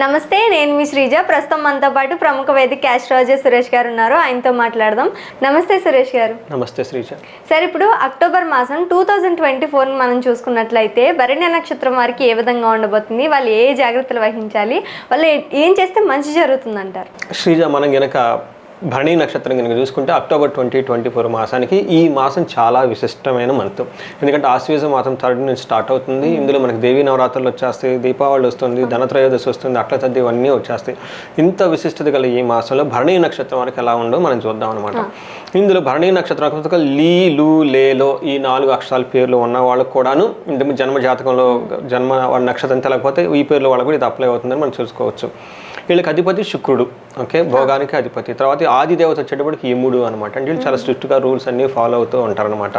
నమస్తే నేను మీ శ్రీజ. ప్రస్తుతం మనతో పాటు ప్రముఖ వేదిక ఆస్ట్రాలజర్ సురేష్ గారు ఉన్నారు. ఆయనతో మాట్లాడదాం. నమస్తే సురేష్ గారు. నమస్తే శ్రీజ. సార్ ఇప్పుడు అక్టోబర్ మాసం టూ థౌజండ్ ట్వంటీ ఫోర్ మనం చూసుకున్నట్లయితే భరణ్య నక్షత్రం వారికి ఏ విధంగా ఉండబోతుంది? వాళ్ళు ఏ జాగ్రత్తలు వహించాలి? వాళ్ళు ఏ- చేస్తే మంచి జరుగుతుంది అంటారు శ్రీజ మనం గనక భరణి నక్షత్రం కనుక చూసుకుంటే అక్టోబర్ ట్వంటీ ట్వంటీ ఫోర్ మాసానికి ఈ మాసం చాలా విశిష్టమైన మంత్. ఎందుకంటే ఆశ్వీజ మాసం థర్డ్ నుంచి స్టార్ట్ అవుతుంది. ఇందులో మనకి దేవీ నవరాత్రులు వచ్చేస్తాయి దీపావళి వస్తుంది ధనత్రయోదశి వస్తుంది అట్ల ఇవన్నీ వచ్చేస్తాయి. ఇంత విశిష్టత గల ఈ మాసంలో భరణి నక్షత్రం వరకు ఎలా ఉందో మనం చూద్దాం అనమాట ఇందులో భరణి నక్షత్రం లీ లు లేలో ఈ నాలుగు అక్షరాల పేర్లు ఉన్న వాళ్ళకు కూడాను ఇంత జన్మ జాతకంలో జన్మ వాళ్ళ నక్షత్రం తెలకపోతే ఈ పేర్లు వాళ్ళకు కూడా ఇది అప్లై అవుతుందని మనం చూసుకోవచ్చు. వీళ్ళకి అధిపతి శుక్రుడు ఓకే? భోగానికి అధిపతి. తర్వాత ఆది దేవత వచ్చేటప్పటికి యముడు అనమాట అంటే వీళ్ళు చాలా స్ట్రిక్ట్గా రూల్స్ అన్ని ఫాలో అవుతూ ఉంటారనమాట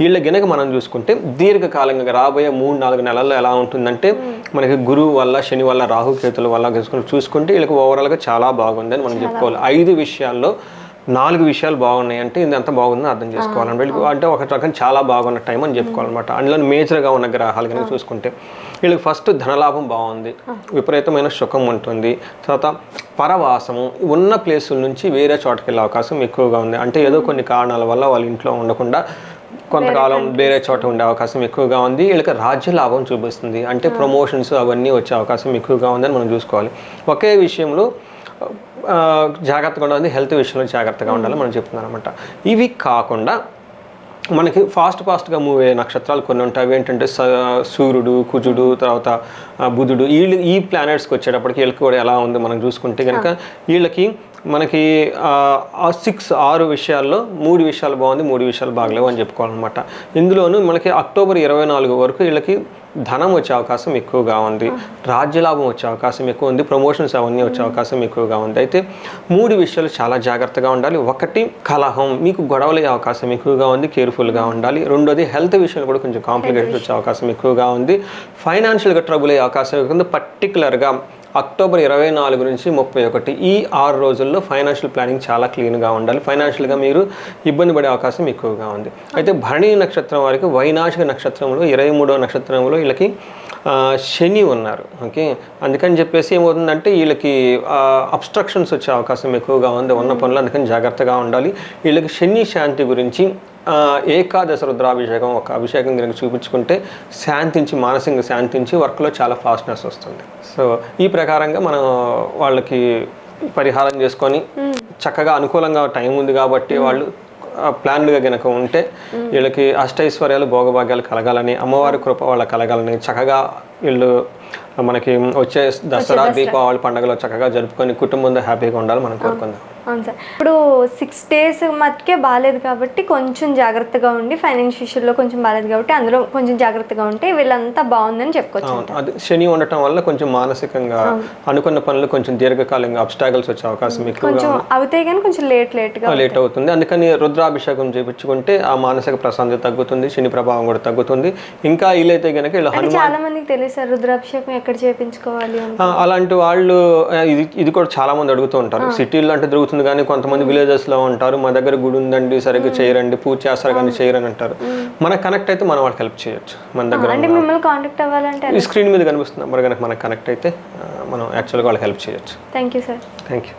వీళ్ళ గినక మనం చూసుకుంటే దీర్ఘకాలంగా రాబోయే మూడు నాలుగు నెలల్లో ఎలా ఉంటుందంటే మనకి గురువు వల్ల శని వల్ల రాహు కేతుల వల్ల చూసుకుంటే చూసుకుంటే వీళ్ళకి ఓవరాల్గా చాలా బాగుందని మనం చెప్పుకోవాలి. ఐదు విషయాల్లో నాలుగు విషయాలు బాగున్నాయి అంటే ఇది ఎంత బాగుందో అర్థం చేసుకోవాలి వీళ్ళకి అంటే ఒక రకం చాలా బాగున్న టైం అని చెప్పుకోవాలన్నమాట. అందులో మేజర్గా ఉన్న గ్రహాలు కనుక చూసుకుంటే వీళ్ళకి ఫస్ట్ ధనలాభం బాగుంది. విపరీతమైన సుఖం ఉంటుంది. తర్వాత పరవాసము ఉన్న ప్లేసుల నుంచి వేరే చోటకి వెళ్ళే అవకాశం ఎక్కువగా ఉంది. అంటే ఏదో కొన్ని కారణాల వల్ల వాళ్ళ ఇంట్లో ఉండకుండా కొంతకాలం వేరే చోట ఉండే అవకాశం ఎక్కువగా ఉంది. వీళ్ళకి రాజ్య లాభం చూపిస్తుంది. అంటే ప్రమోషన్స్ అవన్నీ వచ్చే అవకాశం ఎక్కువగా ఉందని మనం చూసుకోవాలి. ఒకే విషయంలో జాగ్రత్తగా ఉండాలి. హెల్త్ విషయంలో జాగ్రత్తగా ఉండాలి మనం చెప్తున్నాం అనమాట ఇవి కాకుండా మనకి ఫాస్ట్ ఫాస్ట్గా మూవ్ అయ్యే నక్షత్రాలు కొన్ని ఉంటాయి. అవి ఏంటంటే స- సూర్యుడు కుజుడు తర్వాత బుధుడు. వీళ్ళు ఈ ప్లానెట్స్కి వచ్చేటప్పటికి వీళ్ళకి కూడా ఎలా ఉంది? మనం చూసుకుంటే కనుక వీళ్ళకి మనకి సిక్స్ ఆరు విషయాల్లో మూడు విషయాలు బాగుంది మూడు విషయాలు బాగలేవు అని చెప్పుకోవాలన్నమాట. ఇందులోనూ మనకి అక్టోబర్ ఇరవై నాలుగు వరకు వీళ్ళకి ధనం వచ్చే అవకాశం ఎక్కువగా ఉంది. రాజ్యలాభం వచ్చే అవకాశం ఎక్కువ ఉంది. ప్రమోషన్స్ అవన్నీ వచ్చే అవకాశం ఎక్కువగా ఉంది. అయితే మూడు విషయాలు చాలా జాగ్రత్తగా ఉండాలి. ఒకటి కలహం. మీకు గొడవలు అయ్యే అవకాశం ఎక్కువగా ఉంది. కేర్ఫుల్గా ఉండాలి. రెండోది హెల్త్ విషయంలో కూడా కొంచెం కాంప్లికేటెడ్ వచ్చే అవకాశం ఎక్కువగా ఉంది. ఫైనాన్షియల్గా ట్రబుల్ అయ్యే అవకాశం ఎక్కువ ఉంది. పర్టికులర్గా అక్టోబర్ ఇరవై నాలుగు నుంచి ముప్పై ఒకటి ఈ ఆరు రోజుల్లో ఫైనాన్షియల్ ప్లానింగ్ చాలా క్లీన్గా ఉండాలి. ఫైనాన్షియల్గా మీరు ఇబ్బంది పడే అవకాశం ఎక్కువగా ఉంది. అయితే భరణి నక్షత్రం వారికి వైనాశిక నక్షత్రంలో ఇరవై మూడవ నక్షత్రంలో వీళ్ళకి శని ఉన్నారు. ఓకే? అందుకని చెప్పేసి ఏమవుతుందంటే వీళ్ళకి అబ్స్ట్రక్షన్స్ వచ్చే అవకాశం ఎక్కువగా ఉంది. ఉన్న పనులు అందుకని జాగ్రత్తగా ఉండాలి. వీళ్ళకి శని శాంతి గురించి ఏకాదశ రుద్రాభిషేకం ఒక అభిషేకం కనుక చూపించుకుంటే శాంతించి మానసికంగా శాంతించి వర్క్లో చాలా ఫాస్ట్నెస్ వస్తుంది. సో ఈ ప్రకారంగా మనం వాళ్ళకి పరిహారం చేసుకొని చక్కగా అనుకూలంగా టైం ఉంది కాబట్టి వాళ్ళు ప్లాన్లుగా గనక ఉంటే వీళ్ళకి అష్టైశ్వర్యాలు భోగభాగ్యాలు కలగాలని అమ్మవారి కృప వాళ్ళ కలగాలని చక్కగా వీళ్ళు మనకి వచ్చే దసరా దీపావళి పండుగలో చక్కగా జరుపుకొని కుటుంబంతో హ్యాపీగా ఉండాలి మనం కోరుకుందాం. అవును సార్. ఇప్పుడు సిక్స్ డేస్ మట్టుకే బాగాలేదు కాబట్టి కొంచెం జాగ్రత్తగా ఉండి ఫైనాన్షియల్లో కొంచెం బాగాలేదు కాబట్టి అందులో కొంచెం జాగ్రత్తగా ఉంటే వీళ్ళంతా బాగుందని చెప్పుకోవచ్చు అది శని ఉండటం వల్ల కొంచెం మానసికంగా అనుకున్న పనులు కొంచెం దీర్ఘకాలంగా అబ్స్టాకల్స్ వచ్చే అవకాశం కొంచెం అవుతాయి కానీ కొంచెం లేట్ లేట్గా లేట్ అవుతుంది. అందుకని రుద్రాభిషేకం చేయించుకుంటే ఆ మానసిక ప్రశాంతత తగ్గుతుంది శని ప్రభావం కూడా తగ్గుతుంది. ఇంకా వీలైతే కనుక ఇలా చాలా మందికి తెలియదు సార్ రుద్రాభిషేకం ఎక్కడ చేయించుకోవాలి అలాంటి వాళ్ళు ఇది ఇది కూడా చాలా మంది అడుగుతూ ఉంటారు. సిటీల్లో అంటే దొరుకుతుంది కానీ కొంతమంది విలేజెస్లో ఉంటారు. మా దగ్గర గుడి ఉందండి సరిగ్గా చేయరండి పూజ చేస్తారు కానీ చేయరని అంటారు. మనకు కనెక్ట్ అయితే మనం వాళ్ళకి హెల్ప్ చేయొచ్చు. మన దగ్గర అంటే మిమ్మల్ని కాంటాక్ట్ అవ్వాలంటే ఈ స్క్రీన్ మీద కనిపిస్తుంది మరి కనుక మనకు కనెక్ట్ అయితే మనం యాక్చువల్గా వాళ్ళకి హెల్ప్ చేయొచ్చు. Thank you sir thank you